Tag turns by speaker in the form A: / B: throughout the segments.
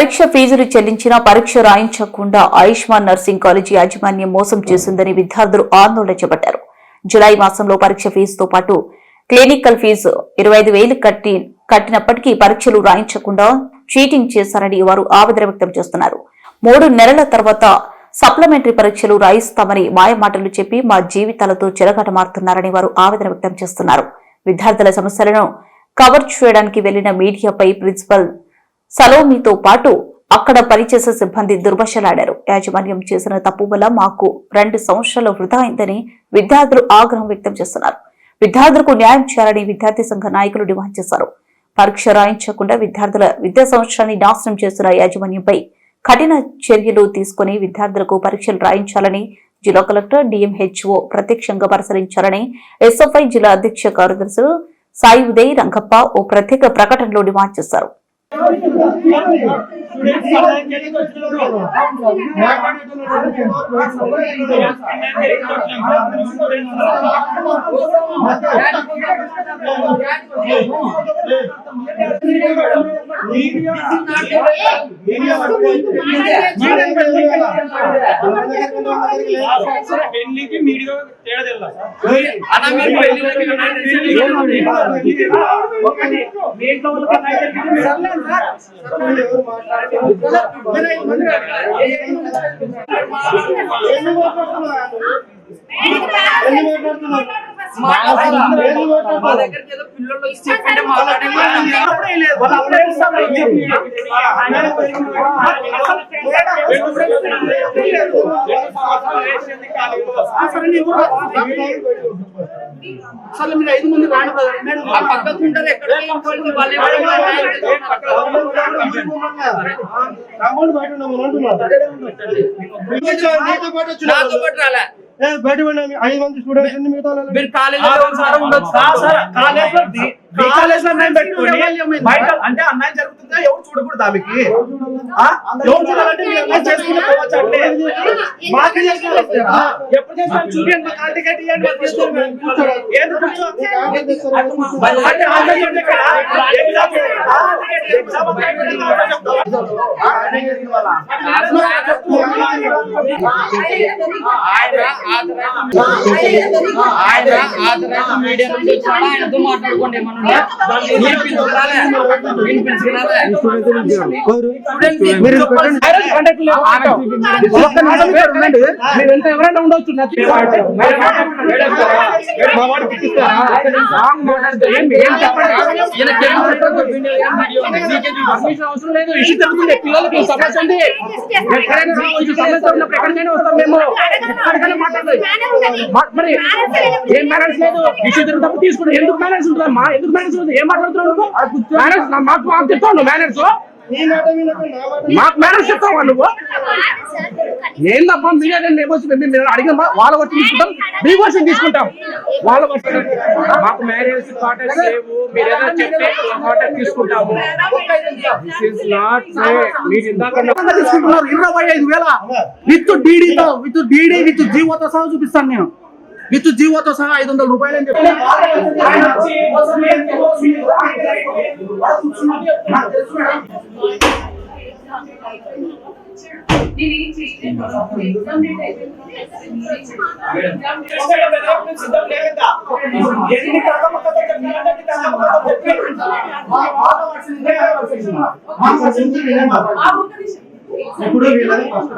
A: పరీక్ష ఫీజులు చెల్లించినా పరీక్ష రాయించకుండా ఆయుష్మాన్ నర్సింగ్ కాలేజీ యాజమాన్యం మోసం చేసిందని విద్యార్థులు ఆందోళన చేపట్టారు. జులై మాసంలో పరీక్ష ఫీజుతో పాటు క్లినికల్ ఫీజు ఇరవై ఐదు వేలు కట్టి కట్టినప్పటికీ పరీక్షలు రాయించకుండా చీటింగ్ చేశారని వారు ఆవేదన వ్యక్తం చేస్తున్నారు. మూడు నెలల తర్వాత సప్లిమెంటరీ పరీక్షలు రాయిస్తామని మాయమాటలు చెప్పి మా జీవితాలతో చెలగాట మారుతున్నారని వారు ఆవేదన వ్యక్తం చేస్తున్నారు. విద్యార్థుల సమస్యలను కవర్ చేయడానికి వెళ్ళిన మీడియాపై ప్రిన్సిపల్ సలోమితో పాటు అక్కడ పనిచేసే సిబ్బంది దుర్భశలాడారు యాజమాన్యం చేసిన తప్పు వల్ల మాకు రెండు సంవత్సరాలు వృధా అయిందని విద్యార్థులు ఆగ్రహం వ్యక్తం చేస్తున్నారు. విద్యార్థులకు న్యాయం చేయాలని విద్యార్థి సంఘ నాయకులు డిమాండ్ చేశారు. పరీక్ష రాయించకుండా విద్యార్థుల విద్యా సంవత్సరాన్ని నాశనం చేస్తున్న యాజమాన్యంపై కఠిన చర్యలు తీసుకుని విద్యార్థులకు పరీక్షలు రాయించాలని జిల్లా కలెక్టర్ డిఎంహెచ్ఓ ప్రత్యక్షంగా పరిశీలించాలని ఎస్ఎఫ్ఐ జిల్లా అధ్యక్ష కార్యదర్శులు సాయి ఉదయ్ రంగప్ప ఓ ప్రత్యేక ప్రకటనలో డిమాండ్ చేశారు.
B: మీడియా మీడియా
C: పెళ్ళికి మీడియా తేడా
B: తెలియదా మీ
C: దగ్గరికి ఏదో పిల్లలు
D: అసలు మీరు ఐదు మంది. నేను
C: ఆ పక్కకు ఉంటారు ఎక్కడ
D: కాంపౌండ్ బయట ఉన్నాము. నీతో పాటు
C: రాలే.
D: బయట. ఐదు మంది స్టూడెంట్స్ మిగతా
B: అంటే అన్యాయం జరుగుతుందా? ఎవరు చూడకూడదు ఆమెకి? ఎవరు చూడాలంటే మాకే ఎప్పుడు చూడండి మా కాల్ టికెట్ ఇవ్వండి
C: ఆయన మీడియా వచ్చాడు ఆయనతో మాట్లాడుకోండి
D: ఎవరైనా ఉండొచ్చు మాట్లాడితే ఏం ఏం చెప్పండి.
C: ఏం
D: అవసరం లేదు. ఇష్యూ జరుగుతుంది. పిల్లలకి సమస్య ఉంది. సమస్య ఉన్నప్పుడు ఎక్కడికైనా వస్తాం మేము. ఎక్కడికైనా మాట్లాడలేదు మరి ఏం మేనేజ్ లేదు? ఇష్యూ జరుగుతున్నప్పుడు తీసుకుంటాం. ఎందుకు మేనేజ్ ఉంటుందా మా ఎందుకు మేనేజ్ ఉంటుంది? ఏం మాట్లాడుతున్నావు మేనేజ్ మాకు మాకు మేనేజ్ మాకు మేనేజ్ చెప్తావా నువ్వు? ఏందబ్బా మీడియా మేము అడిగిన వాళ్ళ వచ్చి తీసుకుంటాం మీ వర్షన్ తీసుకుంటాం. వాళ్ళ మాకు మ్యారేజ్ కాంటాక్ట్ లేవు. మీరు ఏదైనా చెప్తే కాంటాక్ట్ తీసుకుంటాము. This is not fair. మీరు ఇందాక తీసుకుంటున్నారు. ఇరవై ఐదు వేల విత్ డీడీతో విత్ డీడీ విత్ జీవోతో సహా చూపిస్తాను నేను. విత్ జీవోతో సహా ఐదు వందల రూపాయలు అని చెప్పి. ఆయన వచ్చి కోసం ఏంటి? నాకు తెలుసు మేడం.
B: సిద్ధం చెప్పి
D: మా వాళ్ళ వర్షన్ మా వర్షన్ ఇదే మా ఇప్పుడు వీళ్ళని ఫస్ట్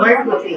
D: బయటకు వచ్చేసి